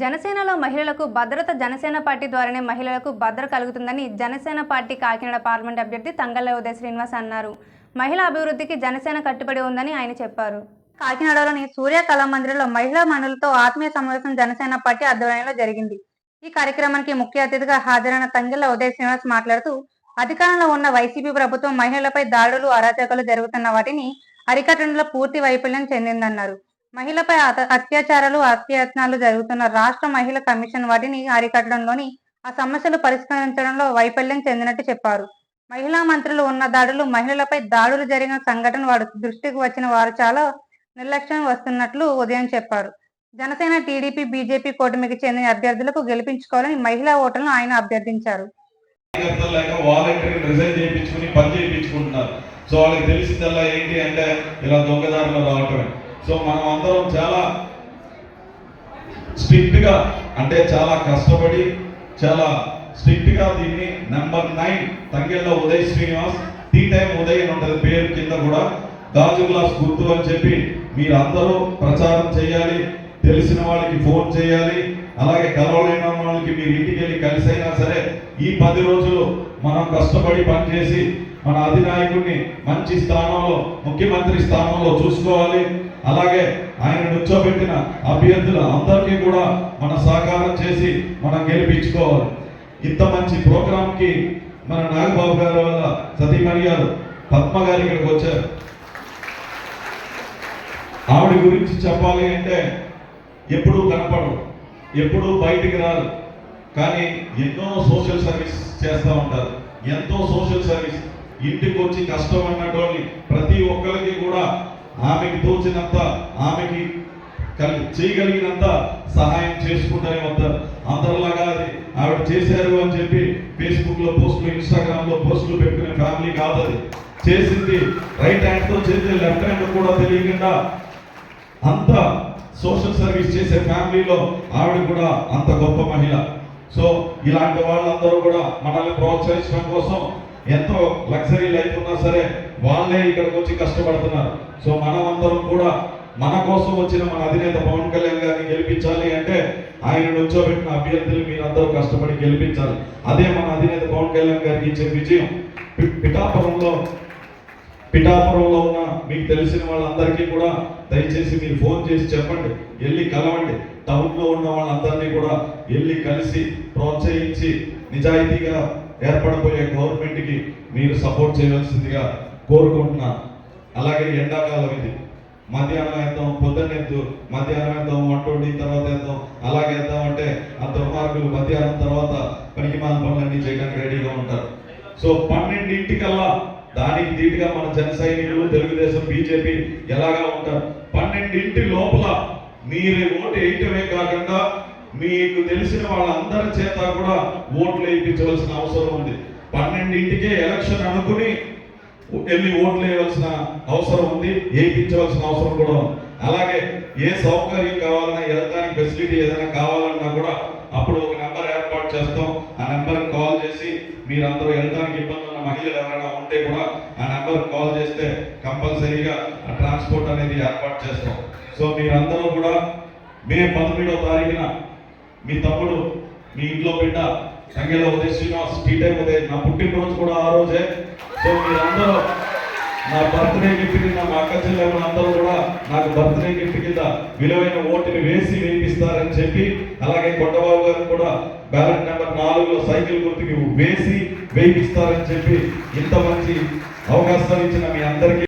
జనసేనలో మహిళలకు భద్రత జనసేన పార్టీ ద్వారానే మహిళలకు భద్రత కలుగుతుందని జనసేన పార్టీ కాకినాడ పార్లమెంట్ అభ్యర్థి తంగళ్ళ ఉదయ శ్రీనివాస్ అన్నారు. మహిళా అభివృద్ధికి జనసేన కట్టుబడి ఉందని ఆయన చెప్పారు. కాకినాడలోని సూర్య కళామందిరంలో మహిళా మండలితో ఆత్మీయ సమావేశం జనసేన పార్టీ ఆధ్వర్యంలో జరిగింది. ఈ కార్యక్రమానికి ముఖ్య అతిథిగా హాజరైన తంగెళ్ళ ఉదయ శ్రీనివాస్ మాట్లాడుతూ అధికారంలో ఉన్న వైసీపీ ప్రభుత్వం మహిళలపై దాడులు అరాచకాలు జరుగుతున్న వాటిని అరికట్టడంలో పూర్తి వైఫల్యం చెందిందన్నారు. మహిళపై అత్యాచారాలు అత్యయత్నాలు జరుగుతున్న రాష్ట్ర మహిళా కమిషన్ వాటిని అరికట్టడంలోని ఆ సమస్యలు పరిష్కరించడంలో వైఫల్యం చెందినట్టు చెప్పారు. మహిళా మంత్రులు ఉన్న దాడులు మహిళలపై దాడులు జరిగిన సంఘటన వారు దృష్టికి వచ్చిన వారు చాలా నిర్లక్ష్యం వస్తున్నట్లు ఉదయం చెప్పారు. జనసేన టీడీపీ బీజేపీ కూటమికి చెందిన అభ్యర్థులకు గెలిపించుకోవాలని మహిళా ఓటర్లను ఆయన అభ్యర్థించారు. సో వాళ్ళకి తెలిసిందల్లా ఏంటి అంటే ఇలా దొంగదారులు రావటమే. సో మనం అందరం చాలా స్ట్రిక్ట్గా అంటే చాలా కష్టపడి చాలా స్ట్రిక్ట్గా దీన్ని number nine Thangella Uday Srinivas tea time Uday అని పేరు కింద కూడా గాజు గ్లాస్ గుర్తు అని చెప్పి మీరందరూ ప్రచారం చేయాలి తెలిసిన వాళ్ళకి ఫోన్ చేయాలి అలాగే కలవలేని వాళ్ళకి మీరు ఇంటికి వెళ్ళి కలిసైనా సరే ఈ పది రోజులు మనం కష్టపడి పనిచేసి మన అధినాయకుడిని మంచి స్థానంలో ముఖ్యమంత్రి స్థానంలో చూసుకోవాలి. అలాగే ఆయన నుంచోబెట్టిన అభ్యర్థుల అందరికీ కూడా మన సహకారం చేసి మనం గెలిపించుకోవాలి. ఇంత మంచి ప్రోగ్రాంకి మన నాగబాబు గారి వల్ల సతీమణి గారు పద్మ గారు ఇక్కడికి వచ్చారు. ఆవిడ గురించి చెప్పాలి అంటే ఎప్పుడూ కనపడరు ఎప్పుడూ బయటికి రారు. కానీ ఎన్నో సోషల్ సర్వీస్ చేస్తూ ఉంటారు. ఎంతో సోషల్ సర్వీస్ ఇంటికి వచ్చి కష్టం అన్నటువంటి ప్రతి ఒక్కరికి కూడా ఆమెకి తోచినంత ఆమెకి కలి- చేయగలిగినంత సహాయం చేసుకుంటూనే వస్తారు అందరిలాగా అది ఆవిడ చేశారు అని చెప్పి ఫేస్బుక్లో పోస్టులు ఇన్స్టాగ్రామ్లో పోస్టులు పెట్టుకునే ఫ్యామిలీ కాదు అది. చేసింది రైట్ హ్యాండ్తో చేసే చేసి లెఫ్ట్ హ్యాండ్ కూడా తెలియకుండా అంత సోషల్ సర్వీస్ చేసే ఫ్యామిలీలో ఆవిడ కూడా అంత గొప్ప మహిళ. సో ఇలాంటి వాళ్ళందరూ కూడా మనల్ని ప్రోత్సహించడం కోసం ఎంతో లగ్జరీ లైఫ్ ఉన్నా సరే వాళ్ళే ఇక్కడికి వచ్చి కష్టపడుతున్నారు. సో మనం అందరం కూడా మన కోసం వచ్చిన మన అధినేత పవన్ కళ్యాణ్ గారిని గెలిపించాలి అంటే ఆయన నుంచోబెట్టిన అభ్యర్థులు మీరందరూ కష్టపడి గెలిపించాలి. అదే మన అధినేత పవన్ కళ్యాణ్ గారికి ఇచ్చే విజయం. పిఠాపురంలో పిఠాపురంలో ఉన్న మీకు తెలిసిన వాళ్ళందరికీ కూడా దయచేసి మీరు ఫోన్ చేసి చెప్పండి వెళ్ళి కలవండి. టౌన్లో ఉన్న వాళ్ళందరినీ కూడా వెళ్ళి కలిసి ప్రోత్సహించి నిజాయితీగా ఏర్పడబోయే గవర్నమెంట్కి మీరు సపోర్ట్ చేయవలసిందిగా కోరుకుంటున్నాను అలాగే ఎండాకాలం ఇది. మధ్యాహ్నం వేద్దాం పొద్దున్న ఎద్దు మధ్యాహ్నం వేద్దాం వంట తర్వాత వేద్దాం అలాగే వేద్దాం అంటే ఆ దుర్మార్గులు మధ్యాహ్నం తర్వాత పనికి మాన పనులన్నీ చేయడానికి రెడీగా ఉంటారు. సో పన్నెండింటికల్లా దానికి ధీటుగా మన జన సైనికులు తెలుగుదేశం బీజేపీ ఎలాగా ఉంటారు? పన్నెండింటి లోపల మీరు ఓటు వేయటమే కాకుండా మీకు తెలిసిన వాళ్ళందరి చేత కూడా ఓట్లు వేయించవలసిన అవసరం ఉంది. పన్నెండింటికే ఎలక్షన్ అనుకుని వెళ్ళి ఓట్లు వేయవలసిన అవసరం ఉంది వేయించవలసిన అవసరం కూడా ఉంది. అలాగే ఏ సౌకర్యం కావాలన్నా వెళ్ళడానికి ఫెసిలిటీ ఏదైనా కావాలన్నా కూడా అప్పుడు ఒక నెంబర్ ఏర్పాటు చేస్తాం. ఆ నెంబర్ కాల్ చేసి మీరందరూ వెళ్ళడానికి ఇబ్బంది ఉన్న మహిళలు ఎవరైనా కూడా ఆ నెంబర్ కాల్ చేస్తే కంపల్సరీగా ఆ ట్రాన్స్పోర్ట్ అనేది ఏర్పాటు చేస్తాం. సో మీరందరూ కూడా మే పదమూడవ తారీఖున మీ తమ్ముడు మీ ఇంట్లో బిడ్డ సంఖ్యలో ఉదయ్ శ్రీనివాస్ టీ టైం ఉదయ్ నా పుట్టినరోజు కూడా ఆ రోజే. సో మీరందరూ నా బర్త్డే గిఫ్ట్ కింద మా అక్క చెల్లెలు అందరూ కూడా నాకు బర్త్డే గిఫ్ట్ కింద విలువైన ఓటుని వేసి వేయిస్తారని చెప్పి అలాగే కొండబాబు గారు కూడా బ్యాలెట్ నెంబర్ నాలుగులో సైకిల్ గుర్తుకి వేసి వేయిస్తారని చెప్పి ఇంత మంచి అవకాశం ఇచ్చిన మీ అందరికీ